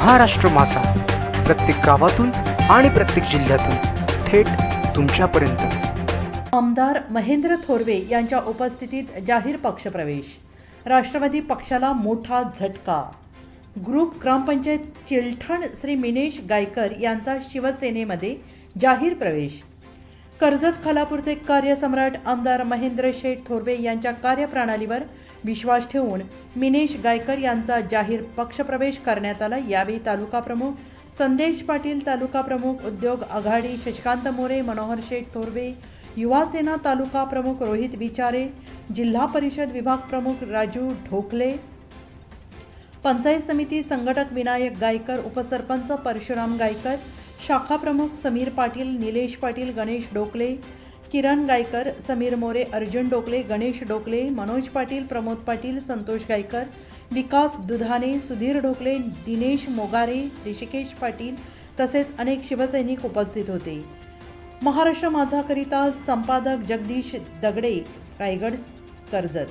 महाराष्ट्र मासा प्रत्येक गावातून आणि प्रत्येक जिल्ह्यातून थेट तुमच्यापर्यंत. आमदार महेंद्र थोरवे यांच्या उपस्थितीत जाहीर पक्षप्रवेश. राष्ट्रवादी पक्षाला मोठा झटका. ग्रुप ग्रामपंचायत चिलठण श्री मिनेश गायकर यांचा शिवसेनेमध्ये जाहीर प्रवेश. कर्जत खालापूरचे कार्यसम्राट आमदार महेंद्र शेठ थोरवे यांच्या कार्यप्रणालीवर विश्वास ठेवून मिनेश गायकर यांचा जाहीर पक्षप्रवेश करण्यात आला. यावेळी तालुका प्रमुख संदेश पाटील तालुका प्रमुख उद्योग आघाडी शशिकांत मोरे मनोहर शेठ थोरवे युवासेना तालुका प्रमुख रोहित विचारे जिल्हा परिषद विभाग प्रमुख राजू ढोकले पंचायत समिती संघटक विनायक गायकर उपसरपंच परशुराम गायकर शाखा प्रमुख समीर पाटील निलेश पाटील गणेश डोकले किरण गायकर समीर मोरे अर्जुन डोकले गणेश डोकले मनोज पाटील प्रमोद पाटील संतोष गायकर विकास दुधाने सुधीर डोकले दिनेश मोगारे ऋषिकेश पाटील तसेच अनेक शिवसैनिक उपस्थित होते. महाराष्ट्र माझाकरिता संपादक जगदीश दगडे रायगड कर्जत.